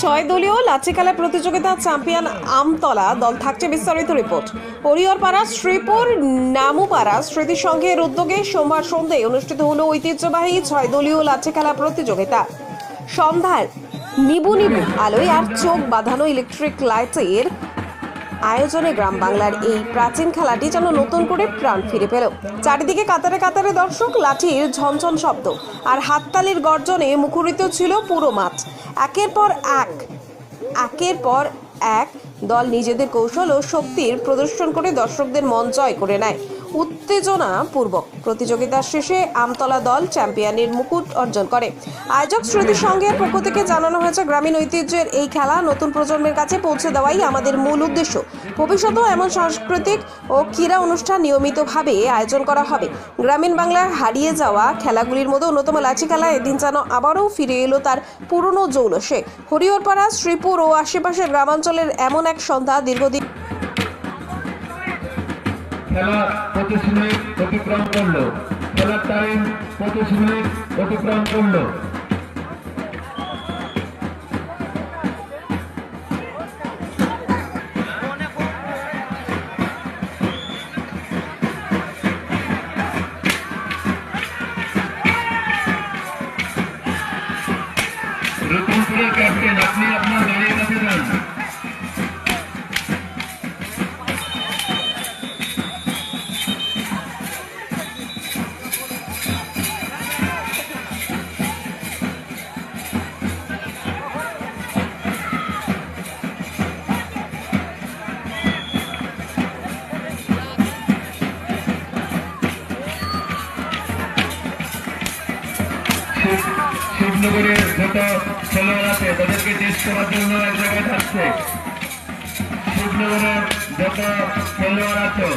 ছয় দলীয় লাচি খেলা প্রতিযোগিতা চ্যাম্পিয়ন আমতলা, দল থাকছে বিস্তারিত রিপোর্ট। হরিহরপাড়া শ্রীপুর, নামুপাড়া স্মৃতি সংঘের উদ্যোগে সোমবার সন্ধ্যায় অনুষ্ঠিত হলো ঐতিহ্যবাহী ছয় দলীয় লাচি খেলা প্রতিযোগিতা। সন্ধ্যার নিবু নিবু আলোয় আর চোখ বাঁধানো ইলেকট্রিক লাইটের আয়োজনে গ্রাম বাংলার এই প্রাচীন খেলাটি যেন নতুন করে প্রাণ ফিরে পেল। চারিদিকে কাতারে কাতারে দর্শক লাঠির ঝনঝন শব্দ আর হাততালির গর্জনে মুখরিত ছিল পুরো মাঠ। একের পর এক, একের পর এক দল নিজেদের কৌশল ও শক্তির প্রদর্শন করে দর্শকদের মন জয় করে নেয়। উত্তেজনা পূর্বক প্রতিযোগিতার শেষে আমতলা দল চ্যাম্পিয়নের মুকুট অর্জন করে। আয়োজক স্মৃতি সংঘের পক্ষ থেকে জানানো হয়েছে, গ্রামীণ ঐতিহ্যের এই খেলা নতুন প্রজন্মের কাছে পৌঁছে দেওয়াই আমাদের মূল উদ্দেশ্য। ভবিষ্যতেও এমন সাংস্কৃতিক ও ক্রীড়া অনুষ্ঠান নিয়মিতভাবে আয়োজন করা হবে। গ্রামীণ বাংলার হারিয়ে যাওয়া খেলাগুলির মধ্যে অন্যতম লাচি খেলা এদিন যেন আবারও ফিরে এলো তার পুরনো জৌলসে। হরিহরপাড়া, শ্রীপুর ও আশেপাশের গ্রামাঞ্চলের এমন এক সন্ধ্যা দীর্ঘদিন খেলা পঁচিশ মিনিট অতিক্রম করল। খেলার টাইম পঁচিশ মিনিট অতিক্রম করল। রতনপুরের ক্যাপ্টেন আপনি আপনার শিবনগরের যত খেলোয়াড় আছে তাদেরকে টেস্ট করার জন্য এক জায়গায় থাকছে। শিবনগরের যত খেলোয়াড় আছে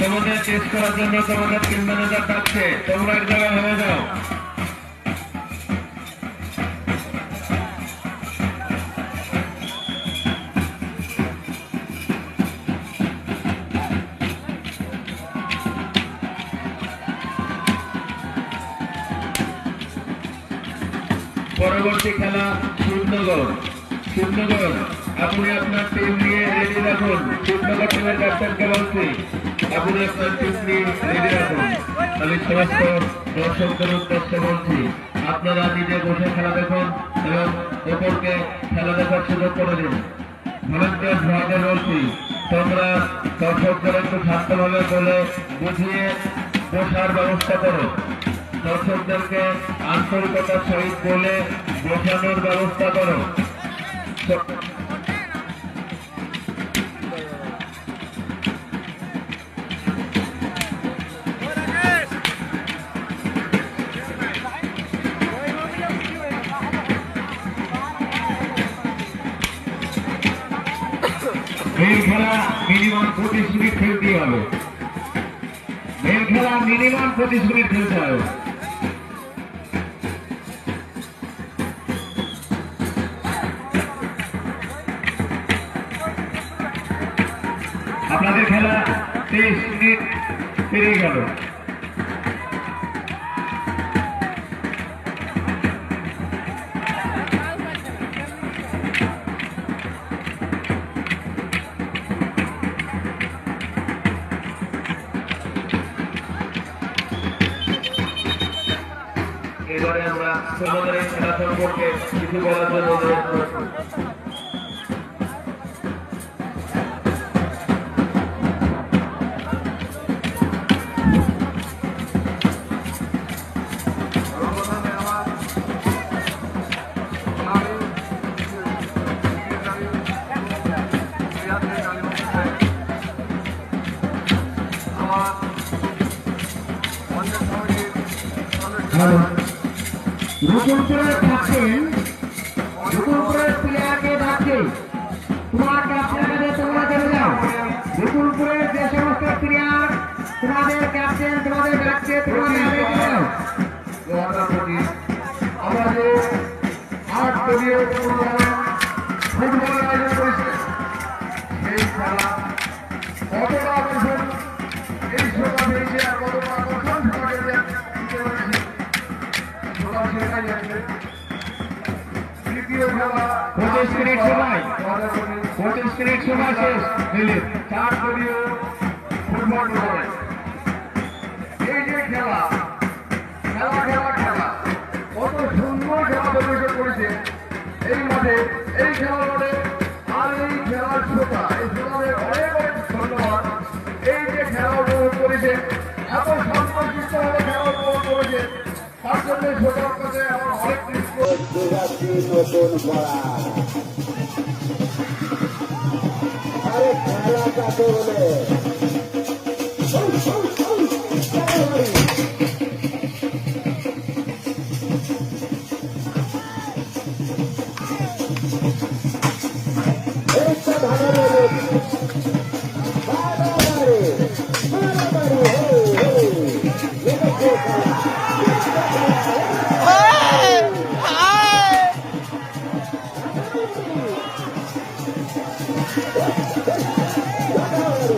তোমাদের টেস্ট করার জন্য তোমাদের টিম ম্যানেজার থাকছে। তোমরা এক জায়গায় হয়ে যাও। পরবর্তী খেলা শিবনগর। শিবনগর, আপনি আপনার টিম নিয়ে রেডি রাখুন। শিবনগর টিমের ক্যাপ্টেনকে বলছি। আপনি আপনার টিম নিয়ে রেডি রাখুন। আমি সমস্ত দর্শকদের উদ্দেশ্যে বলছি, আপনারা নিজে বসে খেলা দেখুন এবং অপরকে খেলা দেখার সুযোগ করে দিন। ভলেন্টিয়ার ভাইদের বলছি, তোমরা দর্শকদের একটু শান্তভাবে বলে বুঝিয়ে বসার ব্যবস্থা করো। দর্শকদেরকে আন্তরিকতার সহিত বলে বোঝানোর ব্যবস্থা করো। এই খেলা মিনিমাম মিনিট খেলতেই হবে। খেলা মিনিমাম পঁচিশ মিনিট খেলতে হবে আপনাদের খেলা তেইশ মিনিট পেরিয়ে গেল। এবারে আমরা তোমাদের খেলা সম্পর্কে কিছু বলার জন্য অনুরোধ করছি। রুকুলপুরের ক্যাপ্টেন রুকুলপুরের প্লেয়ারকে ডাকছে তোমার ক্যাপ্টেন কাছে তোমরা চলে যাও তোমাদের ক্যাপ্টেন তোমাদের ডাকছে তোমরা পঁচিশ মিনিট সময়। পঁচিশ মিনিট সময় শেষ। দিলীপ, চার দলীয় ফুটবল এই যে খেলা খেলা খেলা খেলা। কত সুন্দর খেলা প্রদর্শন করেছে। এই মাঠে, এই খেলা মাঠে অনেক কৃতজ্ঞ। আরে খেলা কাকে বলে